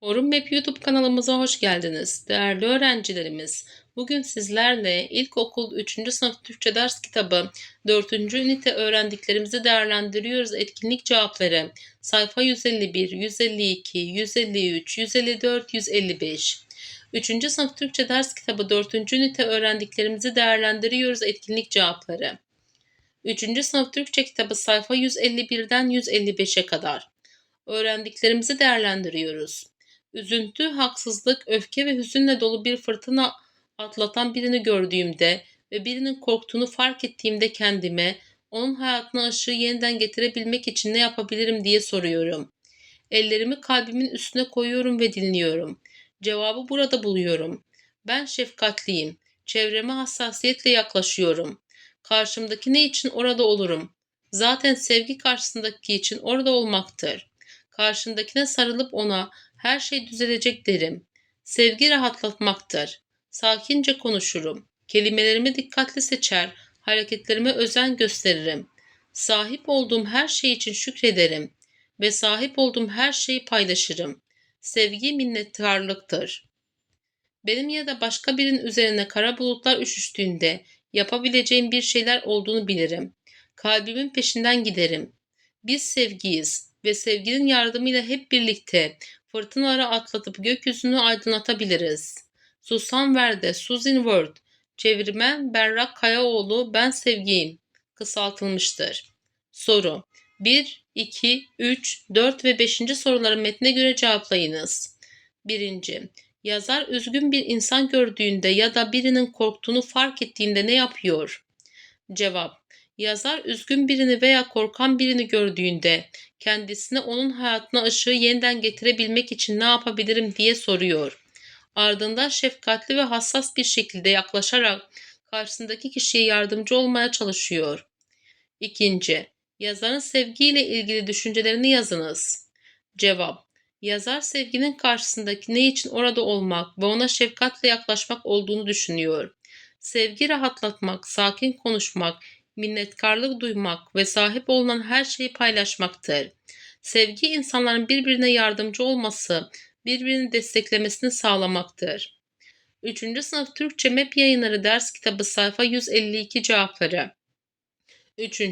Forum Map YouTube kanalımıza hoş geldiniz. Değerli öğrencilerimiz, bugün sizlerle İlkokul 3. sınıf Türkçe ders kitabı 4. ünite öğrendiklerimizi değerlendiriyoruz. Etkinlik cevapları sayfa 151, 152, 153, 154, 155. 3. sınıf Türkçe ders kitabı 4. ünite öğrendiklerimizi değerlendiriyoruz. Etkinlik cevapları 3. sınıf Türkçe kitabı sayfa 151'den 155'e kadar. Öğrendiklerimizi değerlendiriyoruz. Üzüntü, haksızlık, öfke ve hüzünle dolu bir fırtına atlatan birini gördüğümde ve birinin korktuğunu fark ettiğimde kendime onun hayatına ışığı yeniden getirebilmek için ne yapabilirim diye soruyorum. Ellerimi kalbimin üstüne koyuyorum ve dinliyorum. Cevabı burada buluyorum. Ben şefkatliyim. Çevreme hassasiyetle yaklaşıyorum. Karşımdaki ne için orada olurum? Zaten sevgi karşısındaki için orada olmaktır. Karşımdakine sarılıp ona her şey düzelecek derim. Sevgi rahatlatmaktır. Sakince konuşurum. Kelimelerimi dikkatli seçer, hareketlerime özen gösteririm. Sahip olduğum her şey için şükrederim ve sahip olduğum her şeyi paylaşırım. Sevgi minnettarlıktır. Benim ya da başka birinin üzerine kara bulutlar üşüştüğünde yapabileceğim bir şeyler olduğunu bilirim. Kalbimin peşinden giderim. Biz sevgiyiz ve sevginin yardımıyla hep birlikte fırtınaları atlatıp gökyüzünü aydınlatabiliriz. Susan Verde, Susan Word, çevirmen Berrak Kayaoğlu, Ben Sevgiyim, kısaltılmıştır. Soru 1, 2, 3, 4 ve 5. soruları metne göre cevaplayınız. 1. Yazar üzgün bir insan gördüğünde ya da birinin korktuğunu fark ettiğinde ne yapıyor? Cevap Yazar üzgün birini veya korkan birini gördüğünde kendisine onun hayatına ışığı yeniden getirebilmek için ne yapabilirim diye soruyor. Ardından şefkatli ve hassas bir şekilde yaklaşarak karşısındaki kişiye yardımcı olmaya çalışıyor. İkinci, yazarın sevgiyle ilgili düşüncelerini yazınız. Cevap, yazar sevginin karşısındaki ne için orada olmak ve ona şefkatle yaklaşmak olduğunu düşünüyor. Sevgi rahatlatmak, sakin konuşmak, minnettarlık duymak ve sahip olunan her şeyi paylaşmaktır. Sevgi insanların birbirine yardımcı olması, birbirini desteklemesini sağlamaktır. 3. sınıf Türkçe MEP yayınları ders kitabı sayfa 152 cevapları. 3.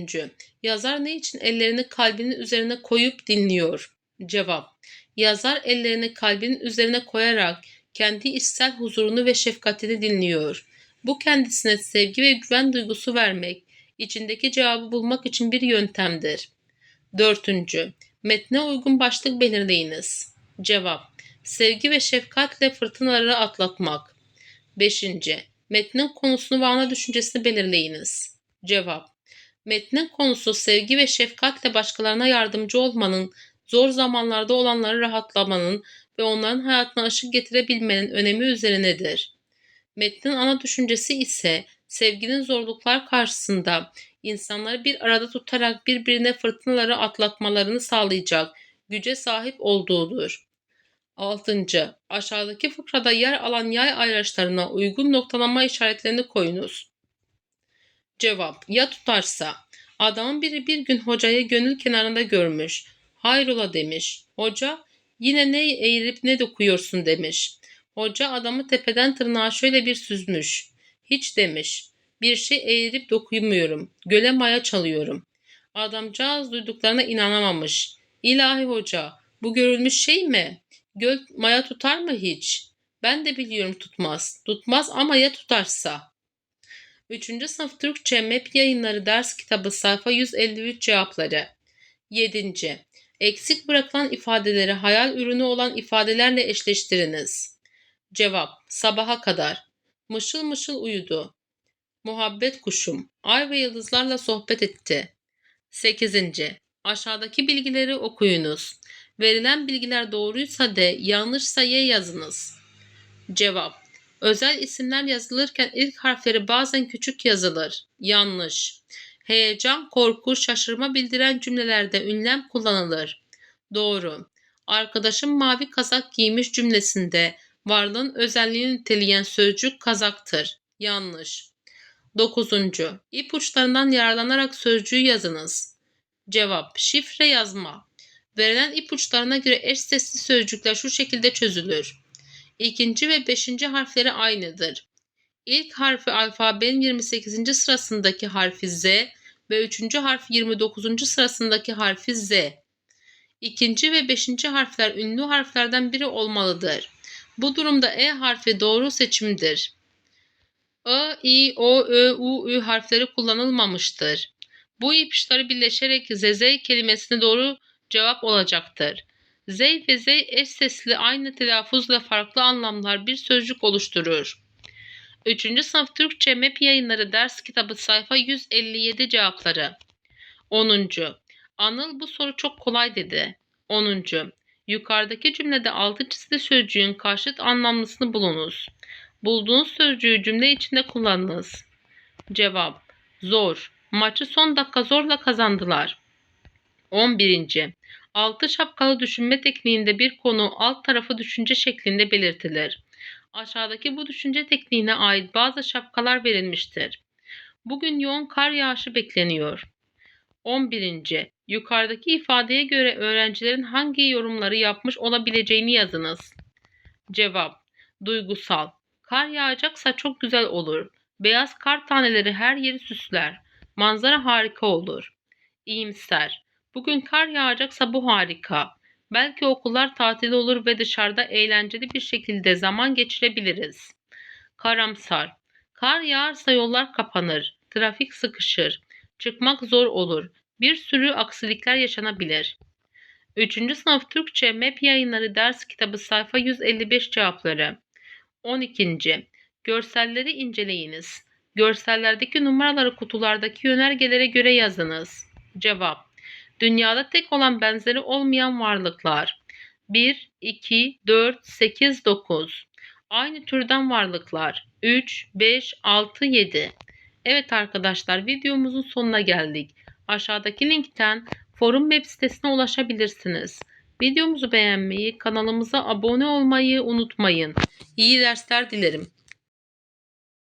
Yazar ne için ellerini kalbinin üzerine koyup dinliyor? Cevap. Yazar ellerini kalbinin üzerine koyarak kendi içsel huzurunu ve şefkatini dinliyor. Bu kendisine sevgi ve güven duygusu vermek, içindeki cevabı bulmak için bir yöntemdir. Dördüncü, metne uygun başlık belirleyiniz. Cevap, sevgi ve şefkatle fırtınaları atlatmak. Beşinci, metnin konusunu ve ana düşüncesini belirleyiniz. Cevap, metnin konusu sevgi ve şefkatle başkalarına yardımcı olmanın, zor zamanlarda olanları rahatlamanın ve onların hayatına ışık getirebilmenin önemi üzerinedir. Metnin ana düşüncesi ise sevginin zorluklar karşısında insanları bir arada tutarak birbirine fırtınaları atlatmalarını sağlayacak güce sahip olduğudur. 6. Aşağıdaki fıkrada yer alan yay ayraçlarına uygun noktalama işaretlerini koyunuz. Cevap Ya tutarsa Adamın biri bir gün hocayı gönül kenarında görmüş. Hayrola demiş. Hoca yine ne eğirip ne dokuyorsun demiş. Hoca adamı tepeden tırnağa şöyle bir süzmüş. Hiç demiş. Bir şey eğirip dokuymuyorum. Göle maya çalıyorum. Adamcağız duyduklarına inanamamış. İlahi hoca, bu görülmüş şey mi? Göl maya tutar mı hiç? Ben de biliyorum tutmaz. Tutmaz ama ya tutarsa? 3. sınıf Türkçe MEP yayınları ders kitabı sayfa 153 cevapları. 7. Eksik bırakılan ifadeleri hayal ürünü olan ifadelerle eşleştiriniz. Cevap Sabaha kadar. Mışıl mışıl uyudu. Muhabbet kuşum. Ay ve yıldızlarla sohbet etti. 8. Aşağıdaki bilgileri okuyunuz. Verilen bilgiler doğruysa de yanlışsa y yazınız. Cevap. Özel isimler yazılırken ilk harfleri bazen küçük yazılır. Yanlış. Heyecan, korku, şaşırma bildiren cümlelerde ünlem kullanılır. Doğru. Arkadaşım mavi kazak giymiş cümlesinde varlığın özelliğini niteleyen sözcük kazaktır. Yanlış. 9. İpuçlarından yararlanarak sözcüğü yazınız. Cevap şifre yazma. Verilen ipuçlarına göre eş sesli sözcükler şu şekilde çözülür. İkinci ve beşinci harfleri aynıdır. İlk harfi alfabenin 28. sırasındaki harfi Z ve üçüncü harf 29. sırasındaki harfi Z. İkinci ve beşinci harfler ünlü harflerden biri olmalıdır. Bu durumda E harfi doğru seçimdir. I, I, O, Ö, U, Ü harfleri kullanılmamıştır. Bu ipuçları birleşerek ZZ kelimesine doğru cevap olacaktır. Z ve Z eş sesli aynı telaffuzla farklı anlamlar bir sözcük oluşturur. 3. sınıf Türkçe MEP yayınları ders kitabı sayfa 157 cevapları. 10. Anıl bu soru çok kolay dedi. 10. Yukarıdaki cümlede altı çizili sözcüğün karşıt anlamlısını bulunuz. Bulduğunuz sözcüğü cümle içinde kullanınız. Cevap Zor. Maçı son dakika zorla kazandılar. 11. Altı şapkalı düşünme tekniğinde bir konu alt tarafı düşünce şeklinde belirtilir. Aşağıdaki bu düşünce tekniğine ait bazı şapkalar verilmiştir. Bugün yoğun kar yağışı bekleniyor. 11. Yukarıdaki ifadeye göre öğrencilerin hangi yorumları yapmış olabileceğini yazınız. Cevap Duygusal Kar yağacaksa çok güzel olur. Beyaz kar taneleri her yeri süsler. Manzara harika olur. İyimser Bugün kar yağacaksa bu harika. Belki okullar tatil olur ve dışarıda eğlenceli bir şekilde zaman geçirebiliriz. Karamsar. Kar yağarsa yollar kapanır, trafik sıkışır, çıkmak zor olur, bir sürü aksilikler yaşanabilir. 3. sınıf Türkçe MEP yayınları ders kitabı sayfa 155 cevapları. 12. Görselleri inceleyiniz. Görsellerdeki numaraları kutulardaki yönergelere göre yazınız. Cevap Dünyada tek olan benzeri olmayan varlıklar. 1, 2, 4, 8, 9. Aynı türden varlıklar. 3, 5, 6, 7. Evet arkadaşlar videomuzun sonuna geldik. Aşağıdaki linkten forum web sitesine ulaşabilirsiniz. Videomuzu beğenmeyi, kanalımıza abone olmayı unutmayın. İyi dersler dilerim.